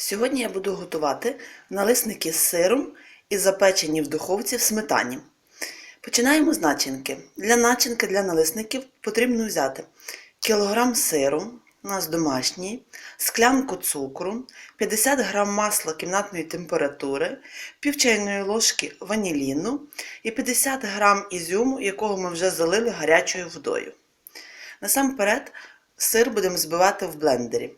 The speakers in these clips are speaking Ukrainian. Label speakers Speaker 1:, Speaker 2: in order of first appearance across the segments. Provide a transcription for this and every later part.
Speaker 1: Сьогодні я буду готувати налисники з сиром і запечені в духовці в сметані. Починаємо з начинки. Для начинки для налисників потрібно взяти кілограм сиру, у нас домашній, склянку цукру, 50 г масла кімнатної температури, пів чайної ложки ваніліну і 50 г ізюму, якого ми вже залили гарячою водою. Насамперед сир будемо збивати в блендері.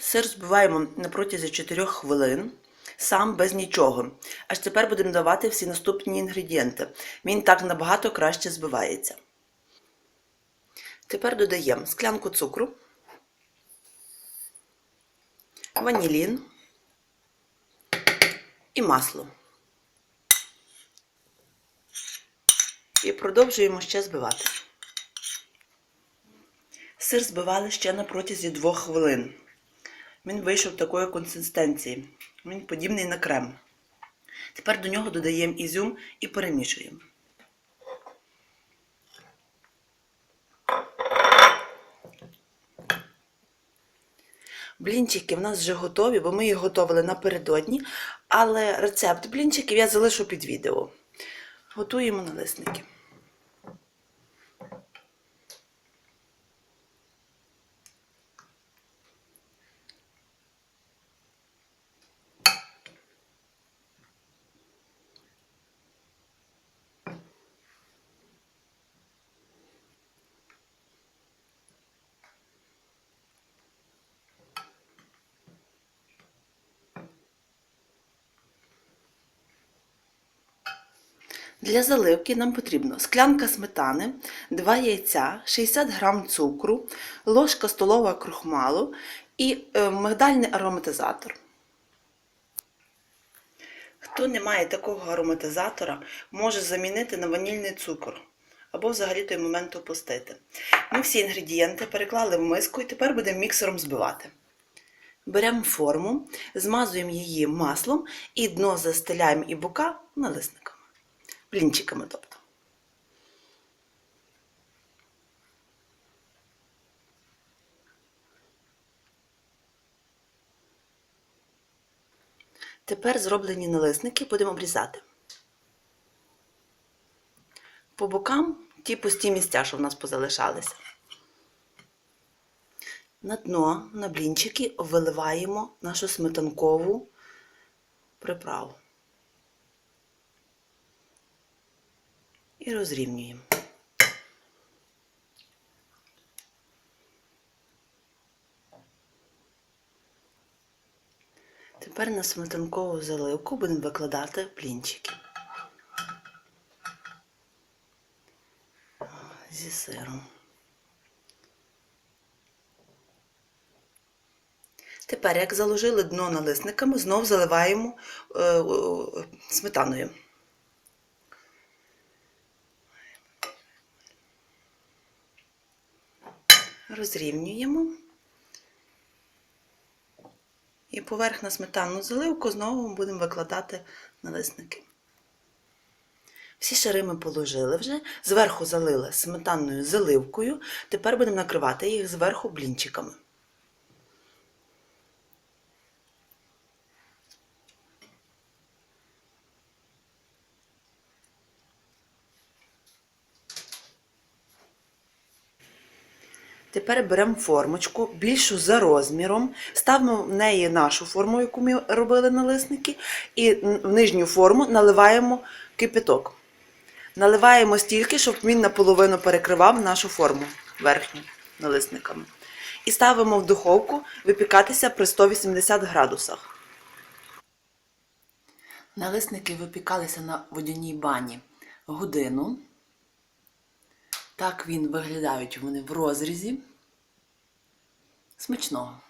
Speaker 1: Сир збиваємо на протязі 4 хвилин, сам без нічого. Аж тепер будемо давати всі наступні інгредієнти. Він так набагато краще збивається. Тепер додаємо склянку цукру, ванілін і масло. І продовжуємо ще збивати. Сир збивали ще на протязі 2 хвилин. Він вийшов такої консистенції. Він подібний на крем. Тепер до нього додаємо ізюм і перемішуємо. Блінчики в нас вже готові, бо ми їх готували напередодні, але рецепт блінчиків я залишу під відео. Готуємо налисники. Для заливки нам потрібно склянка сметани, 2 яйця, 60 г цукру, ложка столова крохмалу і е, мигдальний ароматизатор. Хто не має такого ароматизатора, може замінити на ванільний цукор або взагалі той момент опустити. Ми всі інгредієнти переклали в миску і тепер будемо міксером збивати. Беремо форму, змазуємо її маслом і дно застеляємо і бока налисниками. Блінчиками, тобто. Тепер зроблені налисники будемо обрізати. По бокам ті пусті місця, що в нас позалишалися. На дно, на блінчики виливаємо нашу сметанкову приправу. І розрівнюємо. Тепер на сметанкову заливку будемо викладати блінчики зі сиром. Тепер, як заложили дно налисниками, знов заливаємо е, е, сметаною. Розрівнюємо. І поверх на сметанну заливку знову будемо викладати налисники. Всі шари ми положили вже, зверху залили сметанною заливкою, тепер будемо накривати їх зверху блінчиками. Тепер беремо формочку, більшу за розміром, ставимо в неї нашу форму, яку ми робили налисники, і в нижню форму наливаємо кипяток. Наливаємо стільки, щоб він наполовину перекривав нашу форму верхню налисниками. І ставимо в духовку випікатися при 180 градусах. Налисники випікалися на водяній бані годину. Так він виглядають вони в розрізі. Смачного!